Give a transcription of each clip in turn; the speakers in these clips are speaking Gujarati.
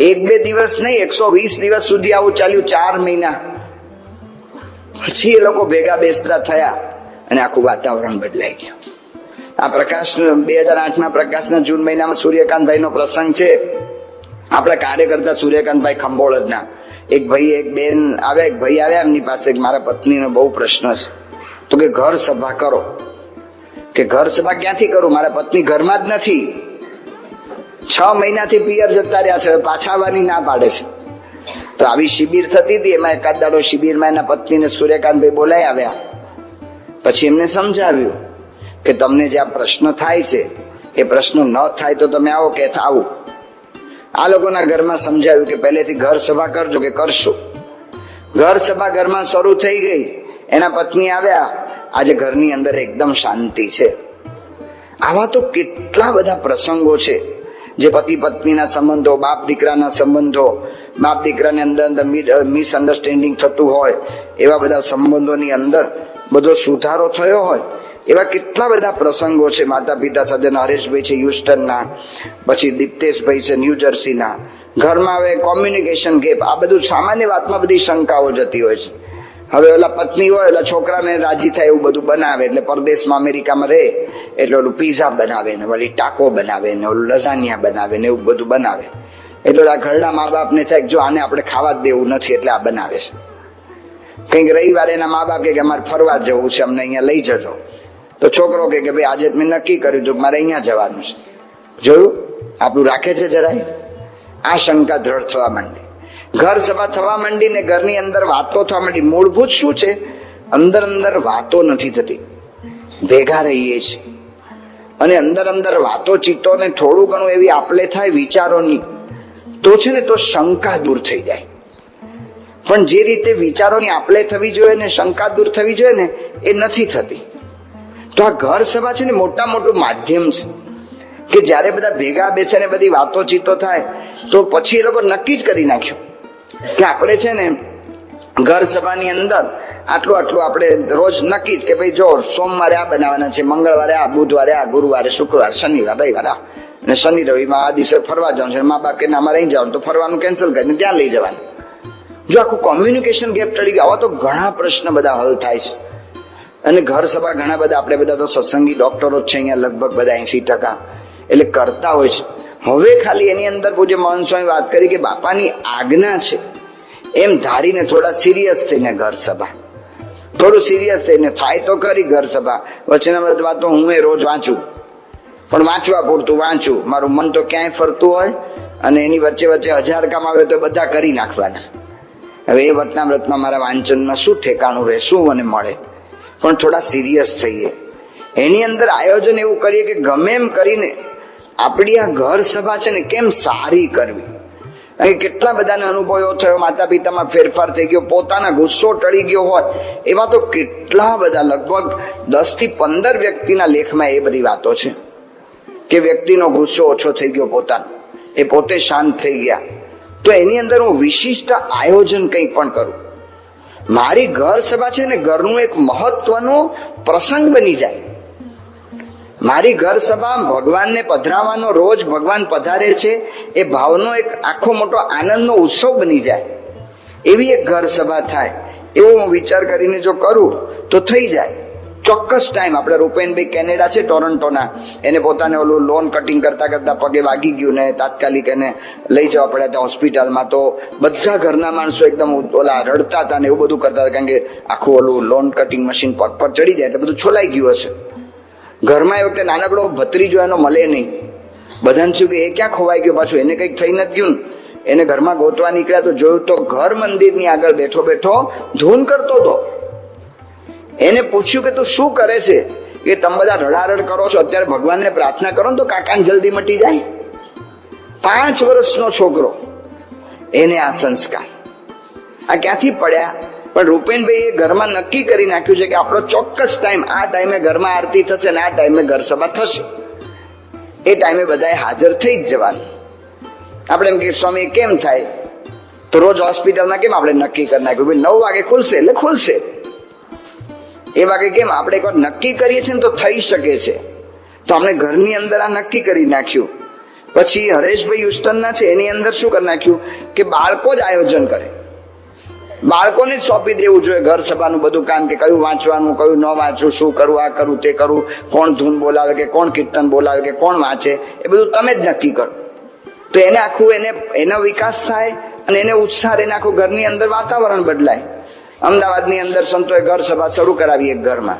એક બે દિવસ નહીં, એકસો વીસ દિવસ સુધી આવું ચાલ્યું ચાર મહિના. પછી એ લોકો ભેગા બેસતા થયા અને આખું વાતાવરણ બદલાઈ ગયું. આ પ્રકાશ, બે હજાર આઠના પ્રકાશના જૂન મહિનામાં સૂર્યકાંતભાઈનો પ્રસંગ છે. આપણા કાર્યકર્તા સૂર્યકાંતભાઈ ખંભોળજના એક ભાઈ, એક બેન આવ્યા એક ભાઈ આવ્યા એમની પાસે મારા પત્નીનો બહુ પ્રશ્ન છે. તો કે ઘર સભા કરો. કે ઘર સભા ક્યાંથી કરું? મારા પત્ની ઘરમાં જ નથી. છ મહિનાથી પિયર જતા રહ્યા છે પાછા આવવાની ના પાડે છે. તો આવી શિબિર થતી હતી, એમાં એકાદ દાડો શિબિરમાં એના પત્નીને સૂર્યકાંતભાઈ બોલાઈ આવ્યા. પછી એમને સમજાવ્યું કે તમને જે આ પ્રશ્ન થાય છે, એ પ્રશ્ન ન થાય તો તમે આવો કે આવું. આ લોકોના ઘરમાં સમજાવ્યું કે પહેલેથી ઘર સભા કરજો કે કરશો. ઘર સભા ઘરમાં શરૂ થઈ ગઈ. એના પત્ની આવ્યા. આજે ઘરની અંદર એકદમ શાંતિ છે. આવા તો કેટલા બધા પ્રસંગો છે. જે પતિ પત્નીના સંબંધો, બાપ દીકરાના સંબંધો, બાપ દીકરાની અંદર અંદર મિસઅન્ડરસ્ટેન્ડિંગ થતું હોય, એવા બધા સંબંધોની અંદર બધો સુધારો થયો હોય, એવા કેટલા બધા પ્રસંગો છે માતા પિતા સાથેના હરેશભાઈ છે હ્યુસ્ટનના પછી દીપ્તેશભાઈ છે ન્યૂ જર્સીના. ઘરમાં હવે કોમ્યુનિકેશન ગેપ આ બધું સામાન્ય વાતમાં બધી શંકાઓ જતી હોય છે. હવે ઓલા પત્ની હોય એટલે છોકરાને રાજી થાય એવું બધું બનાવે, એટલે પરદેશમાં અમેરિકામાં રહે એટલે ઓલું પીઝા બનાવે ને વળી ટાકો બનાવે ને, ઓલું લઝાનિયા બનાવે ને, એવું બધું બનાવે. એટલે ઓલા ઘરડા મા બાપને થાય જો આને આપણે ખાવા જ દેવું નથી, એટલે આ બનાવે છે. કંઈક રવિવારે એના મા બાપ કે અમારે ફરવા જવું છે, અમને અહીંયા લઈ જજો. તો છોકરો કે ભાઈ, આજે મેં નક્કી કર્યું હતું મારે અહીંયા જવાનું છે. જોયું? આપણું રાખે છે જરાય? આ શંકા દ્રઢ થવા માંડી. ઘર સભા થવા માંડી ને ઘરની અંદર વાતો થવા માંડી. મૂળભૂત શું છે? અંદર અંદર વાતો નથી થતી. ભેગા રહીએ છીએ. અને અંદર અંદર વાતો ચીતો ને થોડું ઘણું એવી આપલે થાય વિચારોની, તો છે ને તો શંકા દૂર થઈ જાય. પણ જે રીતે વિચારોની આપલે થવી જોઈએ ને શંકા દૂર થવી જોઈએ ને, એ નથી થતી. તો આ ઘર સભા છે ને મોટા મોટું માધ્યમ છે, કે જ્યારે બધા ભેગા બેસે ને બધી વાતો ચીતો થાય, તો પછી એ લોકો નક્કી જ કરી નાખ્યું. કે આપણે છે ને ઘર સભાની અંદર આટલું આટલું આપણે રોજ નક્કી જ કે ભાઈ જો સોમવારે આ બનાવવાના છે, મંગળવારે આ, બુધવારે આ, ગુરુવારે, શુક્રવાર, શનિવાર, રવિવાર આ. અને શનિ, રવિમાં આ દિવસે ફરવા જવાનું છે, મા બાપ કે અમારે અહીં જવાનું, તો ફરવાનું કેન્સલ કરીને ત્યાં લઈ જવાનું. જો આખું કોમ્યુનિકેશન ગેપ ટળી ગયા, આવા તો ઘણા પ્રશ્ન બધા હલ થાય છે. અને ઘર સભા ઘણા બધા, આપણે બધા તો સત્સંગી ડોક્ટરો જ છે અહીંયા, લગભગ બધા એસી ટકા. એટલે કરતા હોય છે. હવે ખાલી એની અંદર પૂજ્ય મોહન સ્વામી વાત કરી કે બાપાની આજ્ઞા છે. એમ ધારીને થોડા સિરિયસ થઈને ઘર સભા. થોડું સિરિયસ થઈને થાય તો ખરી ઘર સભા. વચનામૃત વાતો હું એ રોજ વાંચું. પણ વાંચવા પૂરતું વાંચું. મારું મન તો ક્યાંય ફરતું હોય અને એની વચ્ચે વચ્ચે હજાર કામ આવે તો બધા કરી નાખવાના. હવે એ વચનામૃતમાં મારા વાંચનમાં શું ઠેકાણું રહે, શું મને મળે? પણ થોડા સિરિયસ થઈએ. એની અંદર આયોજન એવું કરીએ કે ગમે એમ કરીને આપણી આ ઘર સભા છે ને કેમ સારી કરવી? અહીં કેટલા બધાને અનુભવ થયો? માતા પિતામાં ફેરફાર થઈ ગયો, પોતાના ગુસ્સો ટળી ગયો હોય, એવા તો કેટલા બધા, લગભગ દસથી પંદર વ્યક્તિના લેખમાં એ બધી વાતો છે. કે વ્યક્તિનો ગુસ્સો ઓછો થઈ ગયો પોતાનો, એ પોતે શાંત થઈ ગયા. તો એની અંદર હું વિશિષ્ટ આયોજન કંઈ પણ કરું. મારી ઘર સભા છે ને, ઘરનું એક મહત્વનો પ્રસંગ બની જાય. મારી ઘર સભા ભગવાનને પધરાવાનો રોજ ભગવાન પધારે છે, એ ભાવનો એક આખો મોટો આનંદનો ઉત્સવ બની જાય. એવી એક ઘર સભા થાય. એવો હું વિચાર કરીને જો કરું, તો થઈ જાય. ચોક્કસ ટાઈમ આપણે રૂપેનભાઈ કેનેડા છે ટોરન્ટોના. એને પોતાને ઓલું લોન કટિંગ કરતા કરતા પગે વાગી ગયું ને તાત્કાલિક એને લઈ જવા પડ્યા હતા હોસ્પિટલમાં. તો બધા ઘરના માણસો એકદમ ઓલા રડતા હતા ને એવું બધું કરતા હતા. કારણ કે આખું ઓલું લોન કટિંગ મશીન પગ પર ચડી જાય એટલે બધું છોલાઈ ગયું હશે. ઘરમાં એ વખતે નાનકડો ભત્રીજો એનો મળે નહીં. બધાને થયું કે એ ક્યાં ખોવાઈ ગયો પાછું? એને કંઈક થઈ નથી ગયું એને ઘરમાં ગોતવા નીકળ્યા તો જોયું તો ઘર મંદિરની આગળ બેઠો બેઠો ધૂન કરતો હતો. એને પૂછ્યું કે તું શું કરે છે? કે તમે બધા રડારડ કરો છો, અત્યારે ભગવાનને પ્રાર્થના કરો ને તો કાકાને જલ્દી મટી જાય. પાંચ વર્ષનો છોકરો. એને આ સંસ્કાર. આ ક્યાંથી પડ્યા? પણ રૂપેનભાઈ એ ઘરમાં નક્કી કરી નાખ્યું છે કે આપણો ચોક્કસ ટાઈમ આ ટાઈમે ઘરમાં આરતી થશે ને આ ટાઈમે ઘર સભા થશે. એ ટાઈમે બધાએ હાજર થઈ જ જવાનું. આપણે એમ કે સ્વામી, કેમ થાય? તો રોજ હોસ્પિટલમાં કેમ આપણે નક્કી કરી નાખ્યું? ભાઈ, નવ વાગે ખુલશે એટલે ખુલશે. એ વાગે કેમ? આપણે એકવાર નક્કી કરીએ છીએ ને તો થઈ શકે છે. તો આપણે ઘરની અંદર આ નક્કી કરી નાખ્યું. પછી હરેશભાઈ હુસ્ટનના છે, એની અંદર શું કરી નાખ્યું? કે બાળકો જ આયોજન કરે. બાળકોને જ સોંપી દેવું જોઈએ ઘર સભાનું બધું કામ કે કયું વાંચવાનું, કયું ન વાંચવું, શું કરવું આ કરવું તે કરવું કોણ ધૂન બોલાવે કે કોણ કીર્તન બોલાવે કે કોણ વાંચે, એ બધું તમે જ નક્કી કરો. તો એને આખું એને, એનો વિકાસ થાય અને એને ઉત્સાહ એને આખું ઘરની અંદર વાતાવરણ બદલાય. અમદાવાદની અંદર સંતોએ ઘર સભા શરૂ કરાવી એક ઘરમાં.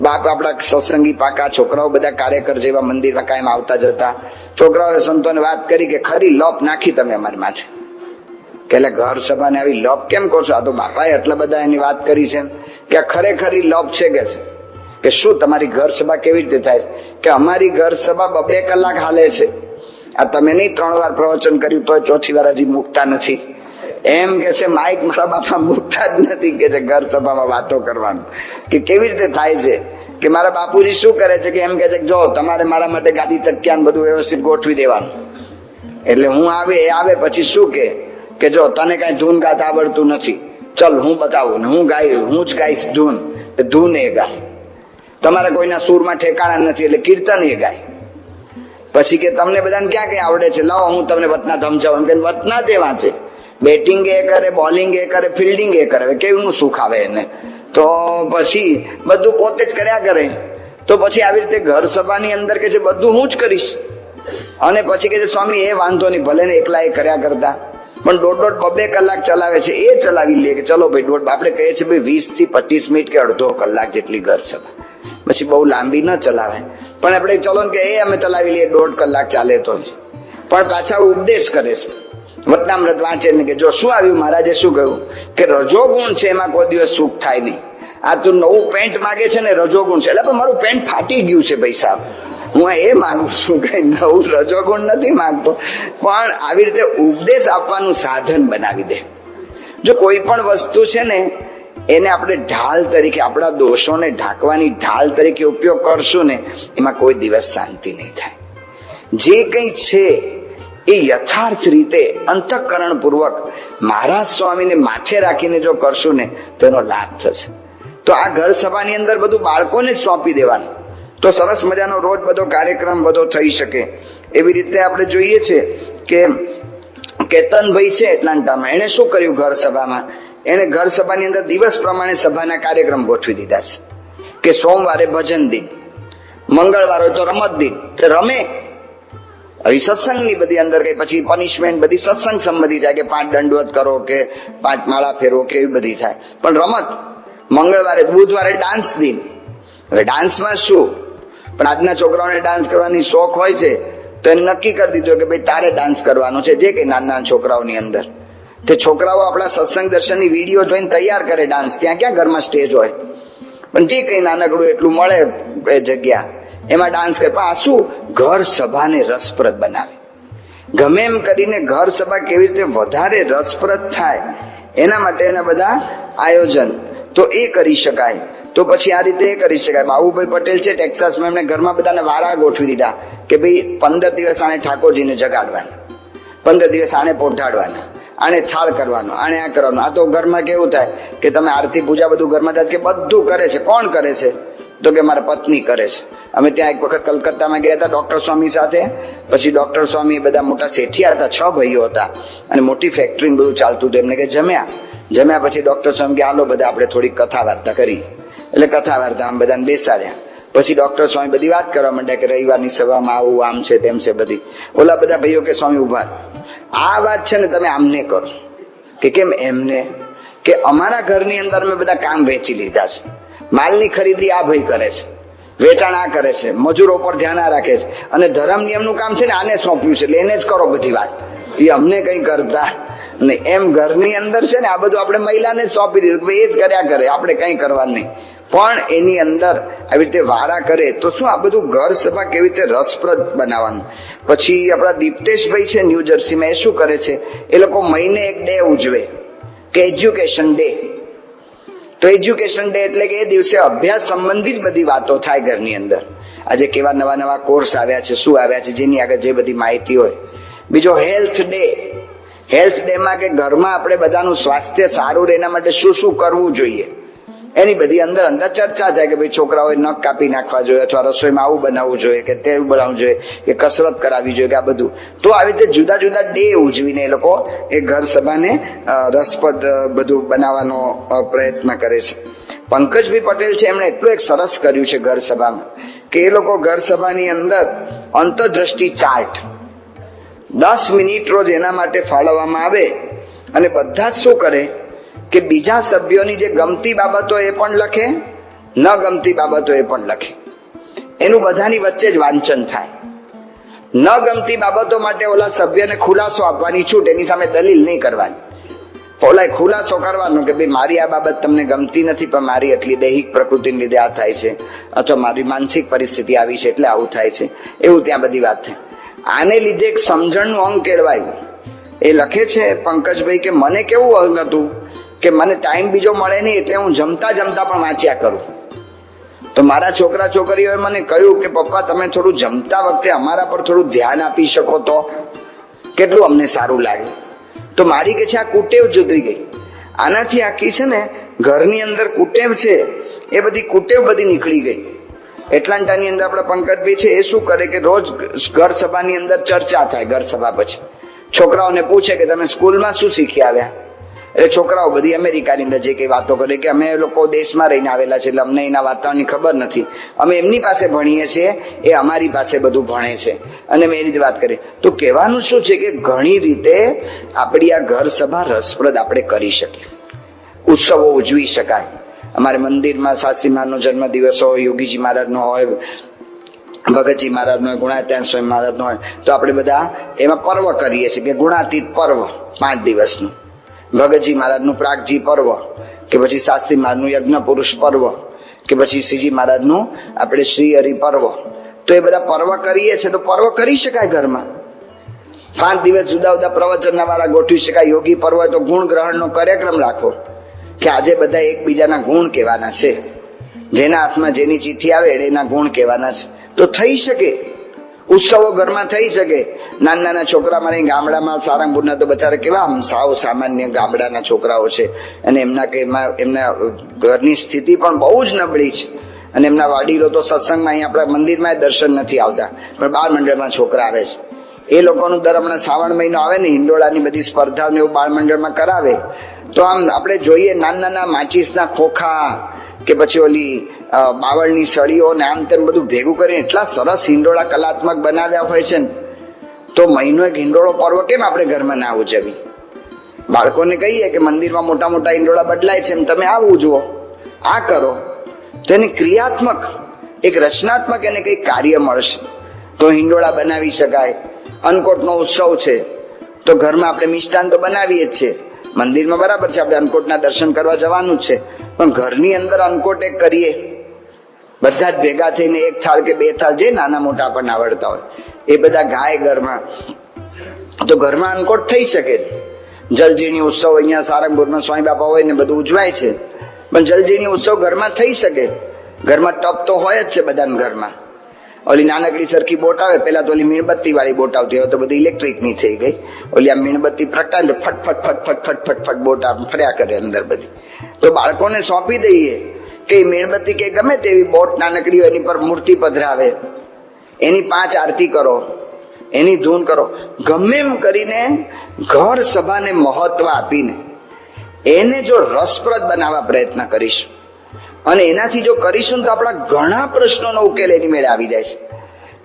બાપ આપણા સત્સંગી, પાકા, છોકરાઓ બધા કાર્યકર જેવા મંદિરમાં કાયમ આવતા જતા. છોકરાઓએ સંતોને વાત કરી કે ખરી લોપ નાખી તમે અમારી માથે. કે એટલે ઘર સભાને આવી લોપ કેમ કહો છો? આ તો બાપાએ એટલા બધા એની વાત કરી છે. કે આ એ લોપ છે કે છે? કે શું તમારી ઘર સભા કેવી રીતે થાય? કે અમારી ઘર સભા બબે કલાક હાલે છે. આ તમે નહીં ત્રણ વાર પ્રવચન કર્યું તો ચોથી વાર હજી મૂકતા નથી. એમ કે છે માઇક મારા બાપા મૂકતા જ નથી કે છે ઘર સભામાં વાતો કરવાનું. કે કેવી રીતે થાય છે? કે મારા બાપુજી શું કરે છે કે એમ કે છે જો, તમારે મારા માટે ગાદી તક્યાન બધું વ્યવસ્થિત ગોઠવી દેવાનું. એટલે હું આવે, એ આવે પછી શું કે? કે જો તને કઈ ધૂન ગાતા આવડતું નથી, ચલ હું બતાવું હું ગાઈ, હું જ ગાઈશ ધૂન. ધૂન એ ગાય. તમારા કોઈના સૂરમાં ઠેકાણા નથી એટલે કીર્તન એ ગાય. પછી કે તમને બધાને ક્યાં ક્યાં આવડે છે? લાવો, હું તમને વતના ધમજાવું કે વતના તે વાંચે બેટિંગ એ કરે, બોલિંગ એ કરે, ફિલ્ડિંગ એ કરે. કેવું સુખ આવે એને? તો પછી બધું પોતે જ કર્યા કરે. તો પછી આવી રીતે ઘર સભાની અંદર કે છે, બધું હું જ કરીશ. અને પછી કે છે, સ્વામી, એ વાંધો નહીં, ભલે ને એકલા એ કર્યા કરતા. પણ દોઢ દોઢ બબે કલાક ચલાવે છે, એ ચલાવી લે કે ચલો ભાઈ, દોઢ આપણે કહીએ છીએ ભાઈ વીસથી પચીસ મિનિટ કે અડધો કલાક જેટલી ઘર સભા પછી બહુ લાંબી ન ચલાવે. પણ આપણે ચલો ને કે એ અમે ચલાવી લઈએ, દોઢ કલાક ચાલે તો પણ પાછા ઉપદેશ કરે છે. વતનામૃત વાંચે ને કે જો શું આવ્યું? મહારાજે શું કહ્યું? કે રજોગુણ છે, એમાં કોઈ દિવસ સુખ થાય નહીં. આ તું નવું પેન્ટ માગે છે ને, રજોગુણ છે. એટલે પણ મારું પેન્ટ ફાટી ગયું છે ભાઈ સાહેબ. હું એ માંગુ છું કે નવું રજોગુણ નથી માંગતો. પણ આવી રીતે ઉપદેશ આપવાનું સાધન બનાવી દે. જો કોઈ પણ વસ્તુ છે ને, એને આપણે ઢાલ તરીકે, આપણા દોષોને ઢાંકવાની ઢાલ તરીકે ઉપયોગ કરશું ને, એમાં કોઈ દિવસ શાંતિ નહીં થાય. જે કંઈ છે એ યથાર્થ રીતે અંતઃકરણ પૂર્વક મહારાજ સ્વામીને માથે રાખીને જો કરશું ને, તો એનો લાભ થશે. તો આ ઘર સભાની અંદર બધું બાળકોને જ સોંપી દેવાનું. તો સરસ મજાનો રોજ બધો કાર્યક્રમ બધો થઈ શકે. એવી રીતે આપણે જોઈએ છે કે કેતનભાઈ છે એટલાન્ટામાં. એણે શું કર્યું ઘર સભામાં? એને ઘર સભાની અંદર દિવસ પ્રમાણે સભાના કાર્યક્રમ ગોઠવી દીધા છે. કે સોમવારે ભજન દિન, મંગળવારે તો રમત દિન. રમે હવે સત્સંગની બધી અંદર કઈ પછી પનિશમેન્ટ બધી સત્સંગ સંબંધી થાય કે પાંચ દંડવત કરો કે પાંચ માળા ફેરવો કે એવી બધી થાય. પણ રમત, મંગળવારે, બુધવારે ડાન્સ દિન. હવે ડાન્સમાં શું? પણ આજના છોકરાઓને ડાન્સ કરવાની શોખ હોય છે, તો એને નક્કી કરી દીધું કે ભાઈ તારે ડાન્સ કરવાનો છે, જે કે નાના નાના છોકરાઓની અંદર. તે છોકરાઓ આપણા સત્સંગ દર્શનની વીડિયો જોઈને તૈયાર કરે ડાન્સ ત્યાં ક્યાં ઘરમાં સ્ટેજ હોય. પણ જે કંઈ નાનકડું એટલું મળે એ જગ્યા. એમાં ડાન્સ કરે. પણ આ શું? ઘર સભાને રસપ્રદ બનાવે. ગમે એમ કરીને ઘર સભા કેવી રીતે વધારે રસપ્રદ થાય, એના માટે એના બધા આયોજન. તો એ કરી શકાય. તો પછી આ રીતે એ કરી શકાય. બાબુભાઈ પટેલ છે, ટેક્સાસમાં એમણે ઘરમાં બધાને વારા ગોઠવી દીધા કે ભાઈ પંદર દિવસ આને ઠાકોરજીને જગાડવાના. પંદર દિવસ આને પોઢાડવાના. આને થાળ કરવાનો, આને આ કરવાનું. આ તો ઘરમાં કેવું થાય કે તમે આરતી પૂજા બધું ઘરમાં થાય કે બધું કરે છે. કોણ કરે છે? તો કે મારા પત્ની કરે છે. અમે ત્યાં એક વખત કલકત્તામાં ગયા હતા ડોક્ટર સ્વામી સાથે. પછી ડોક્ટર સ્વામી બધા મોટા શેઠિયા હતા, છ ભાઈઓ હતા. અને મોટી ફેક્ટરી બધું ચાલતું હતું. એમને કે જમ્યા. જમ્યા પછી ડોક્ટર સ્વામી કે હાલો બધા આપણે થોડીક કથા વાર્તા કરી. એટલે કથા વાર્તા આમ બધાને બેસાડ્યા. પછી ડોક્ટર સ્વામી બધી વાત કરવા માંડ્યા કે રવિવારની સભામાં આવું, આમ છે, તેમ છે, બધી. ઓલા બધા ભાઈઓ કે, સ્વામી ઊભા આ વાત છે ને તમે આમને કરો. કે કેમ એમને? કે અમારા ઘરની અંદર અમે બધા કામ વેચી લીધા છે. માલની ખરીદી આ ભાઈ કરે છે, વેચાણ આ કરે છે, મજૂરો પર ધ્યાન આ રાખે છે. અને ધર્મ નિયમનું કામ છે ને આને સોંપ્યું છે, એટલે એને જ કરો બધી વાત. એ અમને કંઈ કરતા ને એમ ઘરની અંદર છે ને આ બધું આપણે મહિલાને સોંપી દીધું એ જ કર્યા કરે, આપણે કંઈ કરવાનું નહીં. પણ એની અંદર આવી રીતે વારા કરે તો શું આ બધું ઘર સભા કેવી રીતે રસપ્રદ બનાવવાનું? પછી આપણા દીપ્તેશભાઈ છે ન્યૂ જર્સીમાં એ શું કરે છે? એ લોકો મહિને એક ડે ઉજવે. કે એજ્યુકેશન ડે. તો એજ્યુકેશન ડે એટલે કે એ દિવસે અભ્યાસ સંબંધિત બધી વાતો થાય ઘરની અંદર. આજે કેવા નવા નવા કોર્સ આવ્યા છે, શું આવ્યા છે, જેની આગળ જે બધી માહિતી હોય. બીજો હેલ્થ ડે હેલ્થ ડેમાં કે ઘરમાં આપણે બધાનું સ્વાસ્થ્ય સારું રહે એના માટે શું શું કરવું જોઈએ? એની બધી અંદર અંદર ચર્ચા થાય કે ભાઈ છોકરાઓએ નખ કાપી નાખવા જોઈએ અથવા રસોઈમાં આવું બનાવવું જોઈએ કે તેવું બનાવવું જોઈએ કે કસરત કરાવવી જોઈએ કે આ બધું. તો આવી રીતે જુદા જુદા ડે ઉજવીને એ લોકો એ ઘર સભાને રસપ્રદ બધું બનાવવાનો પ્રયત્ન કરે છે. પંકજભાઈ પટેલ છે એમણે એટલું એક સરસ કર્યું છે ઘર સભામાં કે એ લોકો ઘર સભાની અંદર અંતરદ્રષ્ટિ ચાર્ટ દસ મિનિટ રોજ એના માટે ફાળવવામાં આવે અને બધા જ શું કરે? કે બીજા સભ્યોની જે ગમતી બાબતો એ પણ લખે, ન ગમતી બાબતો એ પણ લખે. એનું બધાની વચ્ચે જ વાંચન થાય. ન ગમતી બાબતો માટે ઓલા સભ્યને ખુલાસો આપવાની છૂટ, એની સામે દલીલ નહીં કરવાની. ઓલા ખુલાસો કરવાનો કે ભાઈ, મારી આ બાબત તમને ગમતી નથી, પણ મારી એટલી દૈહિક પ્રકૃતિને લીધે આ થાય છે, અથવા મારી માનસિક પરિસ્થિતિ આવી છે એટલે આવું થાય છે. એવું ત્યાં બધી વાત થાય. આને લીધે એક સમજણનું અંગ કેળવાયું. એ લખે છે પંકજભાઈ કે, મને કેવું અંગ હતું? કે મને ટાઈમ બીજો મળે નહીં એટલે હું જમતા જમતા પણ વાંચ્યા કરું. તો મારા છોકરા છોકરીઓએ મને કહ્યું કે, પપ્પા, તમે થોડું જમતા વખતે અમારા પર થોડું ધ્યાન આપી શકો તો. કેટલું અમને સારું લાગે તો મારી કે છે, આ કુટેવ જુદરી ગઈ. આનાથી આખી છે ને, ઘરની અંદર કુટેવ છે, એ બધી કુટેવ બધી નીકળી ગઈ. એટલાન્ટાની અંદર આપણે પંકજભાઈ છે, એ શું કરે કે રોજ ઘર સભાની અંદર ચર્ચા થાય, ઘર સભા પછી. છોકરાઓને પૂછે કે, તમે સ્કૂલમાં શું શીખી આવ્યા? એટલે છોકરાઓ બધી અમેરિકાની નજીક કઈ વાતો કરે કે અમે લોકો દેશમાં રહીને આવેલા છે, એટલે અમને એના વાતાવરણની ખબર નથી. અમે એમની પાસે ભણીએ છીએ, એ અમારી પાસે બધું ભણે છે. અને મેં એ રીતે વાત કરી. તો કહેવાનું શું છે કે ઘણી રીતે આપણી આ ઘર સભા રસપ્રદ આપણે કરી શકીએ. ઉત્સવો ઉજવી શકાય. અમારે મંદિરમાં શાસ્ત્રીમાનો જન્મ દિવસ હોય, યોગીજી મહારાજનો હોય, ભગતજી મહારાજનો હોય, ગુણાત્યાન સ્વામી મહારાજનો હોય, તો આપણે બધા એમાં પર્વ કરીએ છીએ કે ગુણાતીત પર્વ પાંચ દિવસનું. ભગતજી મહારાજનું પ્રાગજી પર્વ, કે પછી શાસ્ત્રી મહારાજનું યજ્ઞ પુરુષ પર્વ, કે પછી શ્રીજી મહારાજનું આપણે શ્રી હરિ પર્વ. તો એ બધા પર્વ કરીએ છીએ તો પર્વ કરી શકાય ઘરમાં. પાંચ દિવસ જુદા જુદા પ્રવચનના વાળા ગોઠવી શકાય. યોગી પર્વ હોય તો ગુણ ગ્રહણનો કાર્યક્રમ રાખો, કે આજે બધા એકબીજાના ગુણ કહેવાના છે. જેના હાથમાં જેની ચિઠ્ઠી આવે એના ગુણ કહેવાના છે. તો થઈ શકે. ઉત્સવો ઘરમાં થઈ શકે. નાના નાના છોકરા મારે ગામડામાં સારંગપુરના તો બચારા કેવા આમ સાવ સામાન્ય ગામડાના છોકરાઓ છે. અને એમના કે એમાં એમના ઘરની સ્થિતિ પણ બહુ જ નબળી છે. અને એમના વાડીલો તો સત્સંગમાં અહીં આપણા મંદિરમાં દર્શન નથી આવતા. પણ બાળ મંડળમાં છોકરા આવે છે. એ લોકોનું દર હમણાં શ્રાવણ મહિનો આવે ને, હિંડોળાની બધી સ્પર્ધાઓને એવું બાળ મંડળમાં કરાવે. તો આમ આપણે જોઈએ નાના નાના માચીસના ખોખા કે પછી ઓલી બાવળની સળીઓ ને આમ તેમ બધું ભેગું કરીને એટલા સરસ હિંડોળા કલાત્મક બનાવ્યા હોય છે ને, તો મહિનો એક હિંડોળો પર્વ કેમ આપણે ઘરમાં ના ઉજવી બાળકોને કહીએ કે મંદિરમાં મોટા મોટા હિંડોળા બદલાય છે તમે આવું જુઓ. આ કરો. તો એને ક્રિયાત્મક, એક રચનાત્મક એને કંઈક કાર્ય મળશે. તો હિંડોળા બનાવી શકાય. અન્નકોટનો ઉત્સવ છે. તો ઘરમાં આપણે મિષ્ટાન તો બનાવીએ જ છીએ. મંદિરમાં બરાબર છે, આપણે અન્નકોટના દર્શન કરવા જવાનું છે. પણ ઘરની અંદર અન્નકોટ એક કરીએ. બધા જ ભેગા થઈને એક થાળ કે બે થાળ જે નાના મોટા આપણને આવડતા હોય, એ બધા ગાય ઘરમાં. તો ઘરમાં અનકોટ થઈ શકે. જલજીણી ઉત્સવ અહીંયા સારંગપુરમાં સ્વામી બાપા હોય ને બધું ઉજવાય છે. પણ જલજીણી ઉત્સવ ઘરમાં થઈ શકે. ઘરમાં ટપ તો હોય જ છે બધાના ઘરમાં. ઓલી નાનકડી સરખી બોટ આવે, પેલા તો ઓલી મીણબત્તી વાળી બોટ આવતી હવે તો બધી ઇલેક્ટ્રિકની થઈ ગઈ. ઓલી આ મીણબત્તી પ્રગટાય ને ફટ ફટ ફટ ફટ ફટ ફટ બોટ ફર્યા કરે અંદર બધી. તો બાળકોને સોંપી દઈએ. કે મીણબત્તી કે ગમે તેવી બોટ નાનકડી હોય એની પર મૂર્તિ પધરાવે. એની પાંચ આરતી કરો, એની ધૂન કરો. ગમે એમ કરીને ઘર સભાને મહત્વ આપીને એને જો રસપ્રદ બનાવવા પ્રયત્ન કરીશું. અને એનાથી જો કરીશું તો આપણા ઘણા પ્રશ્નોનો ઉકેલ એની મેળે આવી જાય છે.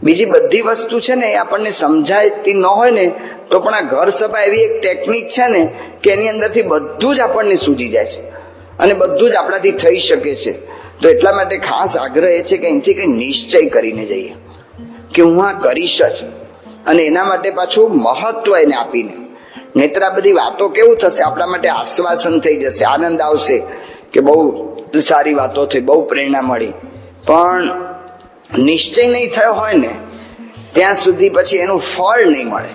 બીજી બધી વસ્તુ છે ને એ આપણને સમજાયતી ન હોય ને તો પણ આ ઘર સભા એવી એક ટેકનિક છે ને કે એની અંદરથી બધું જ આપણને સૂજી જાય છે. અને બધું જ આપણાથી થઈ શકે છે. તો એટલા માટે ખાસ આગ્રહ એ છે કે અહીંથી કંઈ નિશ્ચય કરીને જઈએ. કે હું આ કરીશ જ. અને એના માટે પાછું મહત્વ એને આપીને. નહીતર આ બધી વાતો કેવું થશે? આપણા માટે આશ્વાસન થઈ જશે, આનંદ આવશે કે બહુ સારી વાતો થઈ, બહુ પ્રેરણા મળી. પણ નિશ્ચય નહીં થયો હોય ને, ત્યાં સુધી પછી એનું ફળ નહીં મળે.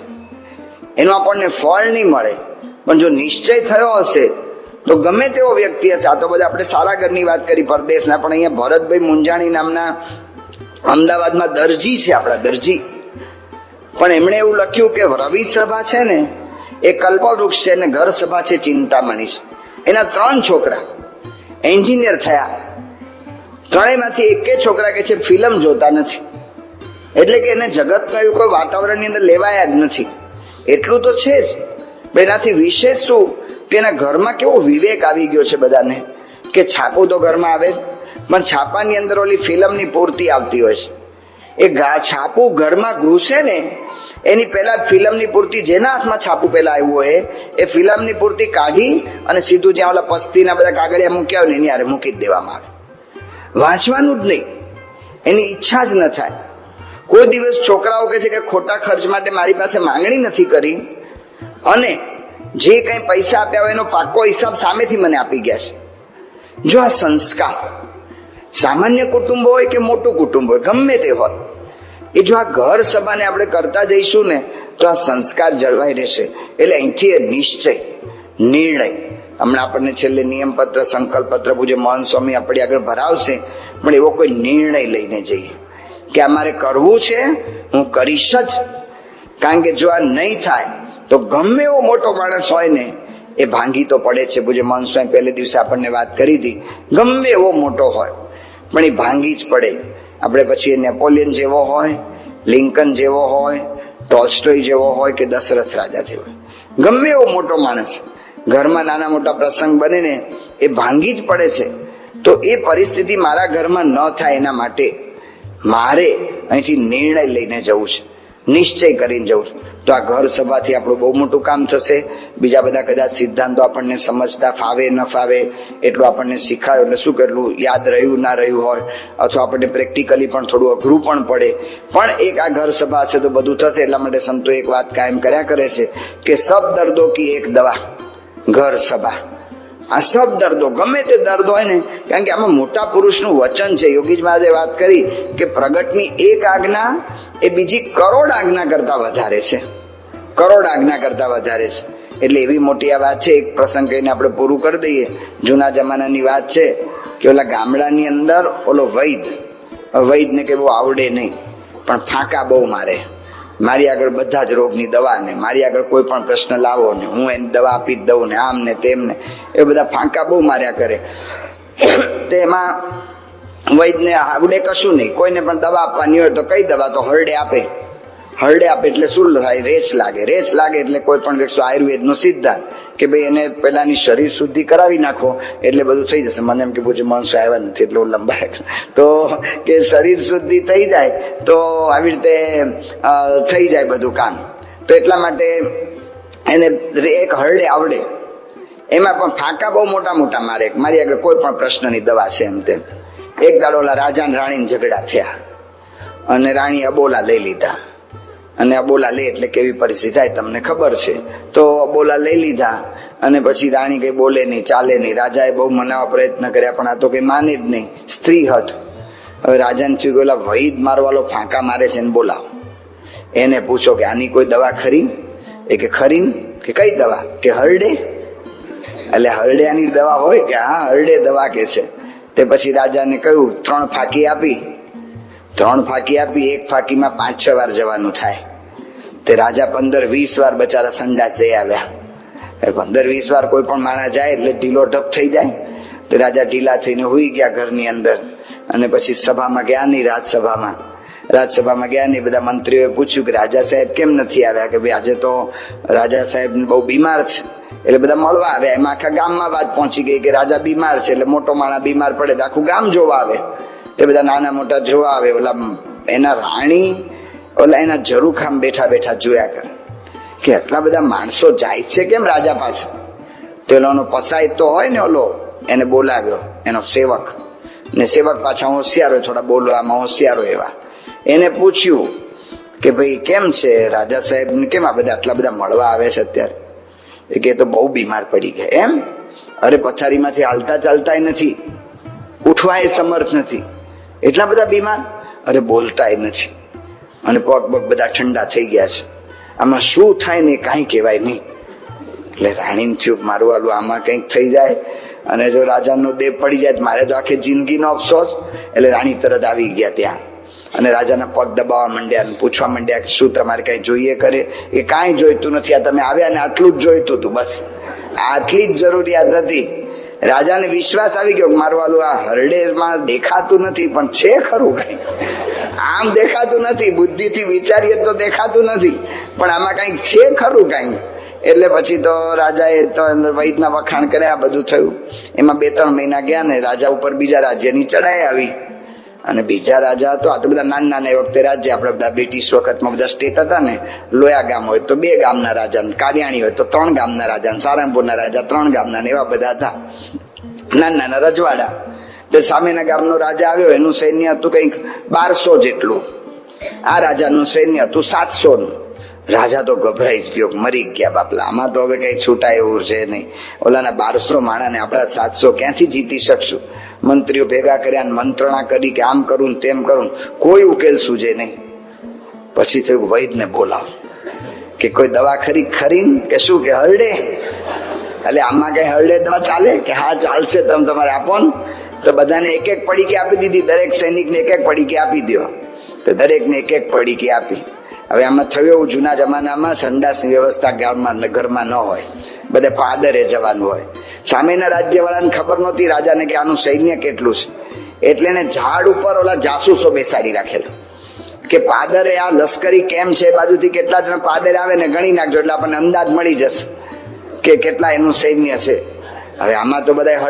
એનું આપણને ફળ નહીં મળે. પણ જો નિશ્ચય થયો હશે તો ગમે તેવો વ્યક્તિ હશે. આ તો બધા આપણે સારા ઘરની વાત કરી પરદેશના, પણ અહીંયા ભરતભાઈ મુંજાણી નામના અમદાવાદમાં દરજી છે આપણા દરજી. પણ એમણે એવું લખ્યું કે રવિ સભા છે ને, એ કલ્પવૃક્ષ છે ને ઘર સભા છે ચિંતામણી છે. એના ત્રણ છોકરા એન્જિનિયર થયા. ત્રણેયમાંથી એકે છોકરા કે છે ફિલ્મ જોતા નથી. એટલે કે એને જગતમાં એવું કોઈ વાતાવરણની અંદર લેવાયા જ નથી. એટલું તો છે જ. એનાથી વિશેષ શું? એના ઘરમાં કેવો વિવેક આવી ગયો છે બધાને કે છાપું તો ઘરમાં આવે પણ છાપાની અંદર ઓલી ફિલ્મની પૂર્તિ આવતી હોય છે. એ છાપું ઘરમાં ઘૂસે ને, એની પહેલા ફિલ્મની પૂર્તિ જેના હાથમાં છાપું પહેલા આવ્યું હોય, એ ફિલ્મની પૂર્તિ કાઢી અને સીધું જ્યાં ઓલા પસ્તીના બધા કાગળિયા મૂક્યા હોય ને, એની હારે મૂકી જ દેવામાં આવે. વાંચવાનું જ નહીં. એની ઈચ્છા જ ન થાય. કોઈ દિવસ છોકરાઓ કહે છે કે ખોટા ખર્ચ માટે મારી પાસે માંગણી નથી કરી. અને જે કંઈ પૈસા આપ્યા હોય એનો પાકો હિસાબ સામેથી મને આપી ગયા છે. જો આ સંસ્કાર સામાન્ય કુટુંબ હોય કે મોટું કુટુંબ હોય, ગમે તે હોય, એ જો આ ઘર સભાને આપણે કરતા જઈશું ને, તો આ સંસ્કાર જળવાઈ રહેશે. એટલે અહીંથી નિશ્ચય, નિર્ણય. હમણાં આપણને છેલ્લે નિયમપત્ર, સંકલ્પપત્ર પૂજ્ય મોહન સ્વામી આપણી આગળ ભરાવશે, પણ એવો કોઈ નિર્ણય લઈને જઈએ. કે અમારે કરવું છે, હું કરીશ જ. કારણ કે જો આ નહીં થાય તો ગમે એવો મોટો માણસ હોય ને, એ ભાંગી તો પડે છે. પૂજ્ય મોહન સ્વામી પહેલે દિવસે આપણને વાત કરી હતી ગમે એવો મોટો હોય, પણ એ ભાંગી જ પડે. આપણે પછી એ નેપોલિયન જેવો હોય, લિંકન જેવો હોય, ટોલ્સ્ટોય જેવો હોય કે દશરથ રાજા જેવો. હોય. ગમે એવો મોટો માણસ, ઘરમાં નાના મોટા પ્રસંગ બને ને, એ ભાંગી જ પડે છે. તો એ પરિસ્થિતિ મારા ઘરમાં ન થાય એના માટે, મારે અહીંથી નિર્ણય લઈને જવું છે. નિશ્ચય કરીને જવું છું. તો આ ઘર સભાથી આપણું બહુ મોટું કામ થશે. બીજા બધા કદાચ સિદ્ધાંતો આપણને સમજતા ફાવે, ન ફાવે, એટલું આપણને શીખાયું. એટલે શું કેટલું યાદ રહ્યું, ના રહ્યું હોય. અથવા આપણને પ્રેક્ટિકલી પણ થોડું અઘરું પણ પડે. પણ એક આ ઘર સભા હશે તો બધું થશે. એટલા માટે સંતો એક વાત કાયમ કર્યા કરે છે કે સબ દર્દો કી એક દવા. ઘર સભા. આ સબ દર્દો, ગમે તે દર્દ હોય ને, કારણ કે આમાં મોટા પુરુષનું વચન છે. યોગીજ મહારાજે વાત કરી કે પ્રગટની એક આજ્ઞા એ બીજી કરોડ આજ્ઞા કરતા વધારે છે. કરોડ આજ્ઞા કરતા વધારે છે. એટલે એવી મોટી આ વાત છે. એક પ્રસંગ કહીને આપણે પૂરું કરી દઈએ. જૂના જમાનાની વાત છે કે ઓલા ગામડાની અંદર ઓલો વૈદ, વૈદને કે બહુ આવડે નહીં, પણ ફાંકા બહુ મારે. મારી આગળ બધા જ રોગની દવા ને, મારી આગળ કોઈ પણ પ્રશ્ન લાવો ને, હું એની દવા આપી જ દઉં ને, આમ ને તેમ ને, એ બધા ફાંકા બહુ માર્યા કરે. તેમાં વૈદને આવડે કશું નહીં, કોઈને પણ દવા આપવાની હોય તો કઈ દવા? તો હરડે આપે. હરડે આપે એટલે શું થાય રેચ લાગે. રેચ લાગે એટલે કોઈ પણ વ્યક્તિ આયુર્વેદનો સિદ્ધાંત. કે ભાઈ એને પહેલાંની શરીર શુદ્ધિ કરાવી નાખો, એટલે બધું થઈ જશે. મને એમ કે પૂછે માણસો આવ્યા નથી, એટલે લંબાય. તો કે શરીર શુદ્ધિ થઈ જાય, તો આવી રીતે થઈ જાય બધું કામ. તો એટલા માટે એને એક હરડે આવડે. એમાં પણ ફાંકા બહુ મોટા મોટા મારે. મારી આગળ કોઈ પણ પ્રશ્નની દવા છે એમ તેમ. એક દાડો ઓલા રાજા રાણીને ઝઘડા થયા. અને રાણી અબોલા લઈ લીધા. અને અબોલા લે એટલે કેવી પરિસ્થિતિ થાય તમને ખબર છે. તો અબોલા લઈ લીધા અને પછી રાણી કઈ બોલે નહીં, ચાલે નહીં. રાજાએ બહુ મનાવવા પ્રયત્ન કર્યા, પણ આ તો કઈ માને જ નહીં. સ્ત્રી હટ હવે રાજાને ઓલા વહીદ મારવાલો ફાંકા મારે છે ને બોલાવો. એને પૂછો કે આની કોઈ દવા ખરી? એ કે ખરી કે કઈ દવા? કે હરડે? એટલે હરડેની દવા હોય કે હા, હરડે દવા કે છે. તે પછી રાજાને કહ્યું, ત્રણ ફાંકી આપી. ત્રણ ફાંકી આપી, એક ફાંકીમાં પાંચ છ વાર જવાનું થાય. તે રાજા પંદર વીસ વાર બચારા સંડાસ જઈ આવ્યા. એ પંદર વીસ વાર કોઈ પણ માણસ જાય એટલે ઢીલો ઢપ થઈ જાય. તે રાજા ઢીલા થઈને હોઈ ગયા ઘરની અંદર. અને પછી સભામાં ગયા નહીં, રાજસભામાં. રાજસભામાં ગયા નહીં, બધા મંત્રીઓએ પૂછ્યું કે રાજા સાહેબ કેમ નથી આવ્યા? કે ભાઈ, આજે તો રાજા સાહેબ બહુ બીમાર છે. એટલે બધા મળવા આવ્યા. એમાં આખા ગામમાં વાત પહોંચી ગઈ કે રાજા બીમાર છે, એટલે મોટો માણા બીમાર પડે તો આખું ગામ જોવા આવે. એ બધા નાના મોટા જોવા આવે. ઓલા એના રાણી ઓલા એના જરૂખામ બેઠા બેઠા જોયા કરે. કે આટલા બધા માણસો જાય છે કેમ રાજા પાસે? તેલોનો પસાય તો હોય ને ઓલો, એને બોલાવ્યો, એનો સેવક. ને સેવક પાછા હોશિયાર હોય, થોડા બોલવામાં હોશિયાર હોય એવા. એને પૂછ્યું કે ભાઈ, કેમ છે? રાજા સાહેબ કેમ આ બધા આટલા બધા મળવા આવે છે અત્યારે? એ કે તો બહુ બીમાર પડી ગયા. એમ? અરે, પથારીમાંથી હાલતા ચાલતાય નથી. ઉઠવાય સમર્થ નથી. એટલા બધા બીમાર? અરે, બોલતાય નથી. અને પગ પગ બધા ઠંડા થઈ ગયા છે. આમાં શું થાય ને કાંઈ કહેવાય નહીં. એટલે રાણીને થયું, મારું આલું આમાં કંઈક થઈ જાય અને જો રાજાનો દેહ પડી જાય મારે તો આખી જિંદગીનો અફસોસ. એટલે રાણી તરત આવી ગયા ત્યાં. અને રાજાના પગ દબાવવા માંડ્યા અને પૂછવા માંડ્યા કે શું તમારે કઈ જોઈએ કરે એ કાંઈ જોઈતું નથી. આ તમે આવ્યા ને આટલું જ જોઈતું હતું બસ. આટલી જ જરૂરિયાત હતી. રાજાને વિશ્વાસ આવી ગયો મારું આલું આ હરડેમાં દેખાતું નથી, પણ છે ખરું કઈ. આમ દેખાતું નથી, બુદ્ધિથી વિચારીએ તો દેખાતું નથી, પણ આમાં કંઈક છે ખરું કઈ. એટલે પછી તો રાજાએ તો વૈદના વખાણ કર્યા બધું થયું. એમાં બે ત્રણ મહિના ગયા ને રાજા ઉપર બીજા રાજ્યની ચડાઈ આવી. અને બીજા રાજા તો આ તો બધા નાના નાના વખતે રાજ્ય, આપણે બધા બ્રિટિશ વખતમાં બધા સ્ટેટ હતા ને, લોયા ગામ હોય તો બે ગામના રાજા કારિયાણી હોય તો ત્રણ ગામના રાજા સારંગપુરના રાજા ત્રણ ગામના એવા બધા હતા. નાના નાના રજવાડા. તે સામેના ગામનો રાજા આવ્યો, એનું સૈન્ય હતું કંઈક બારસો જેટલું. આ રાજાનું સૈન્ય હતું સાતસો રાજા તો ગભરાઈ જ ગયો મરી ગયા બાપલા. આમાં તો હવે કઈ છૂટાય એવું છે નહીં. ઓલાના બારસો માણાને આપણા સાતસો ક્યાંથી જીતી શકશું? મંત્રીઓ ભેગા કર્યા મંત્રણા કરી કે આમ કરું તેમ કરું કોઈ ઉકેલ સૂજે નહીં. પછી થયું વૈદને બોલાવ. કે કોઈ દવા ખરી ખરી કે શું કે હરડે? એટલે આમાં કઈ હરડે દવા ચાલે? કે હા, ચાલશે, તમે તમારે આપો ને. તો બધાને એક એક પડીકી આપી દીધી. દરેક સૈનિકને એક એક પડીકી આપી દો તો દરેકને એક એક પડીકી આપી. હવે આમાં થયું એવું જૂના જમાનામાં સંડાસની વ્યવસ્થા ગામમાં ઘરમાં ન હોય. બધે પાદરે જવાનું હોય. સામેના રાજ્યવાળાને ખબર નહોતી રાજાને કે આનું સૈન્ય કેટલું છે. એટલે એને ઝાડ ઉપર ઓલા જાસૂસો બેસાડી રાખેલા. કે પાદરે આ લશ્કરી કેમ છે? બાજુથી કેટલા જણ પાદરે આવે ને ગણી નાખજો, એટલે આપણને અંદાજ મળી જશે કે કેટલા એનું સૈન્ય છે. હવે આમાં તો બધા